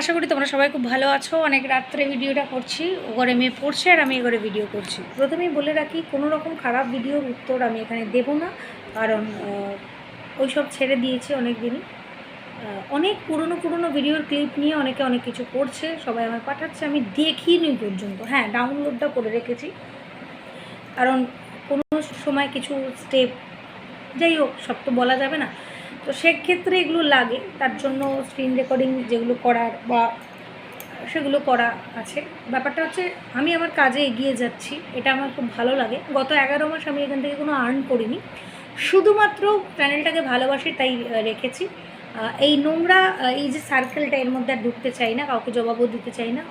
আশা করি তোমরা সবাই খুব ভালো আছো। অনেক রাত্রে ভিডিওটা করছি, ও ঘরে মেয়ে পড়ছে আর আমি এ ঘরে ভিডিও করছি। প্রথমেই বলে রাখি, কোনো রকম খারাপ ভিডিওর উত্তর আমি এখানে দেবো না। কারণ ওই সব ছেড়ে দিয়েছি অনেক দিনই অনেক পুরনো পুরনো ভিডিওর ক্লিপ নিয়ে অনেকে অনেক কিছু করছে, সবাই আমায় পাঠাচ্ছে, আমি দেখিনি পর্যন্ত। হ্যাঁ ডাউনলোডটা করে রেখেছি। কারণ কোনো সময় কিছু স্টেপ যাই হোক, সব তো বলা যাবে না। তো সেক্ষেত্রে এগুলো লাগে। তার জন্য স্ক্রিন রেকর্ডিং যেগুলো করার বা সেগুলো করা আছে। ব্যাপারটা হচ্ছে, আমি আমার কাজে এগিয়ে যাচ্ছি, এটা আমার খুব ভালো লাগে। গত এগারো মাস আমি এখান থেকে কোনো আর্ন করিনি। শুধুমাত্র চ্যানেলটাকে ভালোবাসি, তাই রেখেছি। এই নোংরা এই যে সার্কেলটা এর মধ্যে আর ঢুকতে চাই না, কাউকে জবাবও দিতে চাই না।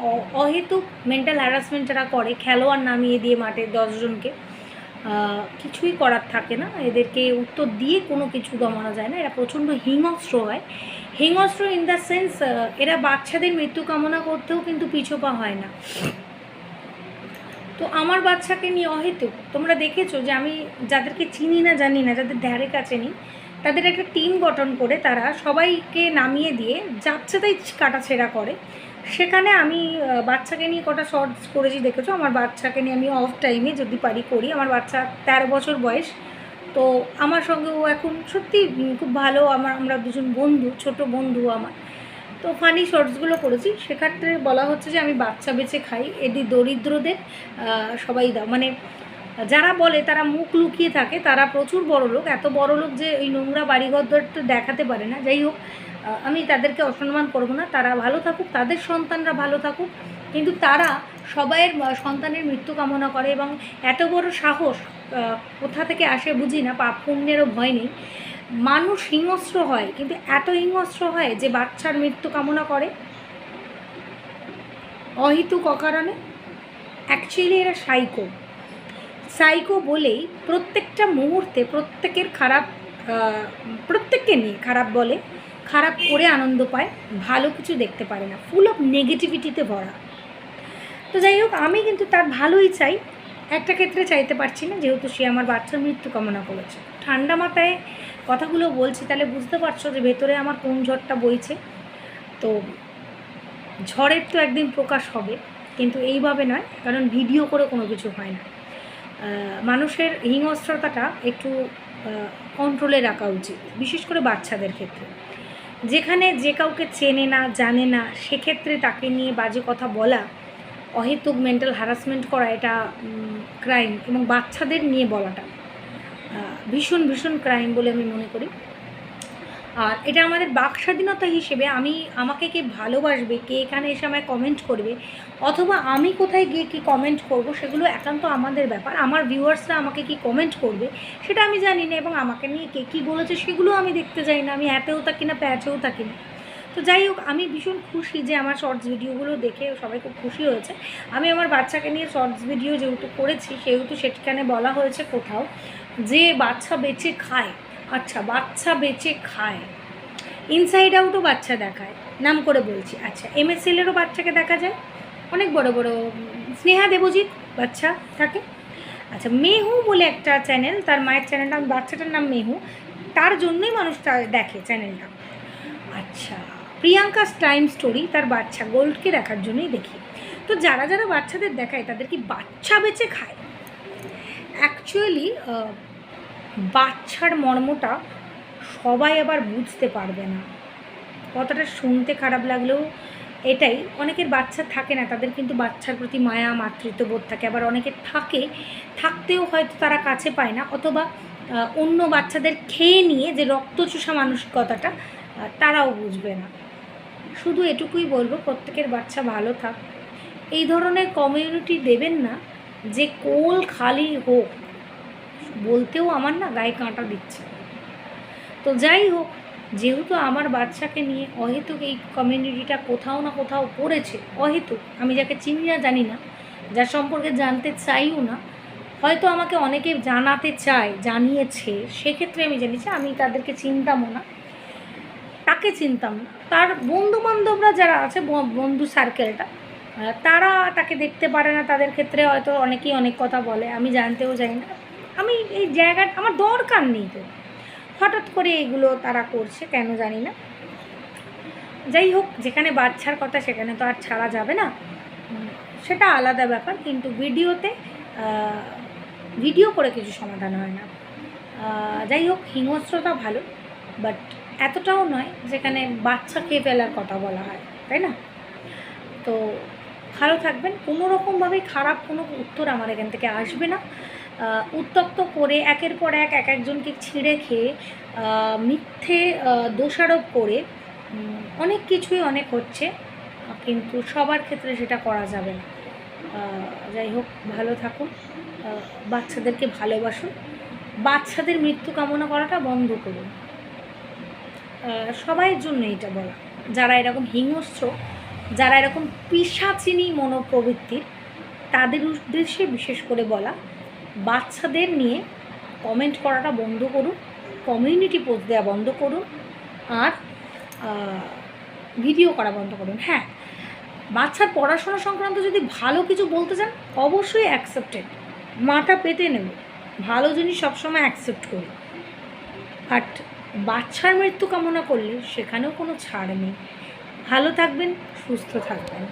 অহেতুক মেন্টাল হ্যারাসমেন্ট যারা করে, খেলোয়াড় নামিয়ে দিয়ে মাঠে দশজনকে কিছুই করার থাকে না। এদেরকে উত্তর দিয়ে কোনো কিছু দমানো যায় না। এরা প্রচণ্ড হিংস্র হয়। হিংস্র ইন দ্য সেন্স এরা বাচ্চাদের মৃত্যু কামনা করতেও কিন্তু পিছোপা হয় না। তো আমার বাচ্চাকে নিয়ে অহেতুক তোমরা দেখেছ যে আমি যাদেরকে চিনি না, জানি না, যাদের ধারে কাছে নিই, তাদের একটা টিম গঠন করে তারা সবাইকে নামিয়ে দিয়ে যাচ্ছে তাই কাটাছেড়া করে। সেখানে আমি বাচ্চাকে নিয়ে কটা শর্টস করেছি, দেখেছ? আমার বাচ্চাকে নিয়ে আমি অফ টাইমে যদি পারি করি। আমার বাচ্চা তেরো বছর বয়স। তো আমার সঙ্গে ও এখন সত্যি খুব ভালো। আমার, আমরা দুজন বন্ধু, ছোট বন্ধু আমার। তো ফানি শর্টসগুলো করেছি। সেক্ষেত্রে বলা হচ্ছে যে, আমি বাচ্চা বেছে খাই। এটি দরিদ্রদের সবাই দাও। মানে যারা বলে তারা মুখ লুকিয়ে থাকে, তারা প্রচুর বড় লোক এত বড় লোক যে, ওই নোংরা বাড়িঘর তো দেখাতে পারে না। যাই হোক আমি তাদেরকে অসম্মান করব না। তারা ভালো থাকুক, তাদের সন্তানরা ভালো থাকুক। কিন্তু তারা সবাইয়ের সন্তানের মৃত্যু কামনা করে এবং এত বড় সাহস কোথা থেকে আসে বুঝি না, পাপ পুণ্যেরও ভয় নেই। মানুষ হিংস্র হয়, কিন্তু এত হিংস্র হয় যে বাচ্চার মৃত্যু কামনা করে। অহিতুক অকারণে অ্যাকচুয়ালি এরা সাইকো সাইকো বলেই প্রত্যেকটা মুহূর্তে প্রত্যেকের খারাপ প্রত্যেককে নিয়ে খারাপ বলে। খারাপ করে আনন্দ পায়, ভালো কিছু দেখতে পারে না ফুল অফ নেগেটিভিটিতে ভরা। তো যাই হোক, আমি কিন্তু তার ভালোই চাই। একটা ক্ষেত্রে চাইতে পারছি না, যেহেতু সে আমার বাচ্চার মৃত্যু কামনা করেছে। ঠান্ডা মাথায় কথাগুলো বলছি, তাহলে বুঝতে পারছ যে ভেতরে আমার কোন ঝড়টা বইছে। তো ঝড়ের তো একদিন প্রকাশ হবে, কিন্তু এইভাবে নয়, কারণ ভিডিও করে কোনো কিছু হয় না। মানুষের হিংস্রতাটা একটু কন্ট্রোলে রাখা উচিত, বিশেষ করে বাচ্চাদের ক্ষেত্রে। যেখানে যে কাউকে চেনে না, জানে না, সেক্ষেত্রে তাকে নিয়ে বাজে কথা বলা, অহেতুক মেন্টাল হ্যারাসমেন্ট করা এটা ক্রাইম এবং বাচ্চাদের নিয়ে বলাটা ভীষণ ভীষণ ক্রাইম বলে আমি মনে করি। আর এটা আমাদের বাক স্বাধীনতা হিসেবে আমি, আমাকে কে ভালোবাসবে, কে এখানে এসে আমায় কমেন্ট করবে, অথবা আমি কোথায় গিয়ে কি কমেন্ট করব, সেগুলো একান্ত আমাদের ব্যাপার। আমার ভিউয়ার্সরা আমাকে কি কমেন্ট করবে, সেটা আমি জানি না এবং আমাকে নিয়ে কে কী বলেছে সেগুলো আমি দেখতে চাই না, আমি হ্যাপেও থাকি না, প্যাচেও থাকি না। তো যাই হোক, আমি ভীষণ খুশি যে আমার শর্টস ভিডিওগুলো দেখে সবাই খুব খুশি হয়েছে। আমি আমার বাচ্চাকে নিয়ে শর্টস ভিডিও যেহেতু করেছি, সেহেতু সেখানে বলা হয়েছে কোথাও যে বাচ্চা বেঁচে খায়। আচ্ছা বাচ্চা বেঁচে খায়। ইনসাইড আউটও বাচ্চা দেখায়। নাম করে বলছি। আচ্ছা এম এস এলেরও বাচ্চাকে দেখা যায়? অনেক বড় বড় স্নেহা দেবজিৎ বাচ্চা থাকে। আচ্ছা মেহু বলে একটা চ্যানেল তার মায়ের চ্যানেলটা বাচ্চাটার নাম মেহু। তার জন্যই মানুষটা দেখে চ্যানেলটা আচ্ছা প্রিয়াঙ্কা টাইম স্টোরি, তার বাচ্চা গোল্ডকে দেখার জন্যই দেখি। তো যারা যারা বাচ্চাদের দেখায়, তাদের কি বাচ্চা বেঁচে খায়? অ্যাকচুয়ালি বাচ্চার মর্মটা সবাই আবার বুঝতে পারবে না। কথাটা শুনতে খারাপ লাগলেও এটাই, অনেকের বাচ্চা থাকে না, তাদের কিন্তু বাচ্চার প্রতি মায়া, মাতৃত্ববোধ থাকে। আবার অনেকের থাকে, থাকতেও হয়তো তারা কাছে পায় না, অথবা অন্য বাচ্চাদের খেয়ে নিয়ে যে রক্তচোষা মানসিকতাটা তারাও বুঝবে না। শুধু এটুকুই বলব, প্রত্যেকের বাচ্চা ভালো থাক। এই ধরনের কমিউনিটি দেবেন না, যে কোল খালি হোক। বলতেও আমার না গায়ে কাঁটা দিচ্ছে। তো যাই হোক, যেহেতু আমার বাচ্চাকে নিয়ে অহেতুক এই কমিউনিটিটা কোথাও না কোথাও পড়েছে, অহেতুক, আমি যাকে চিনি না জানি না, যার সম্পর্কে জানতে চাইও না, হয়তো আমাকে অনেকে জানাতে চায়, জানিয়েছে, সেক্ষেত্রে আমি জানিয়েছি আমি তাদেরকে চিনতামও না, তাকে চিনতাম না। তার বন্ধু বান্ধবরা যারা আছে বন্ধু সার্কেলটা তারা তাকে দেখতে পারে না, তাদের ক্ষেত্রে হয়তো অনেকেই অনেক কথা বলে, আমি জানতেও জানি না। আমি এই জায়গাটা আমার দরকার নেই তো। হঠাৎ করে এগুলো তারা করছে, কেন জানি না। যাই হোক, যেখানে বাচ্চার কথা সেখানে তো আর ছাড়া যাবে না। সেটা আলাদা ব্যাপার, কিন্তু ভিডিওতে ভিডিও করে কিছু সমাধান হয় না। যাই হোক, হিংস্রতা ভালো, বাট এতটাও নয় যেখানে বাচ্চা খেয়ে ফেলার কথা বলা হয়, তাই না? তো ভালো থাকবেন। কোনো রকমভাবে খারাপ কোনো উত্তর আমার এখান থেকে আসবে না। উত্তপ্ত করে একের পর এক এক একজনকে ছিঁড়ে খেয়ে মিথ্যে দোষারোপ করে অনেক কিছুই অনেক হচ্ছে, কিন্তু সবার ক্ষেত্রে সেটা করা যাবে না। যাই হোক, ভালো থাকুন বাচ্চাদেরকে ভালোবাসুন, বাচ্চাদের মৃত্যু কামনা করাটা বন্ধ করুন। সবাইয়ের জন্য এটা বলা। যারা এরকম হিংস্র, যারা এরকম পিসাচিনি মনোপ্রবৃত্তির, তাদের উদ্দেশ্যে বিশেষ করে বলা বাচ্চাদের নিয়ে কমেন্ট করাটা বন্ধ করুন কমিউনিটি পোস্ট দেওয়া বন্ধ করুন, আর ভিডিও করা বন্ধ করুন। হ্যাঁ বাচ্চার পড়াশোনা সংক্রান্ত যদি ভালো কিছু বলতে চান, অবশ্যই অ্যাকসেপ্টেড মাথা পেতে নেব। ভালো জিনিস সবসময় অ্যাকসেপ্ট করি। বাট বাচ্চার মৃত্যু কামনা করলে সেখানেও কোনো ছাড় নেই। ভালো থাকবেন, সুস্থ থাকবেন।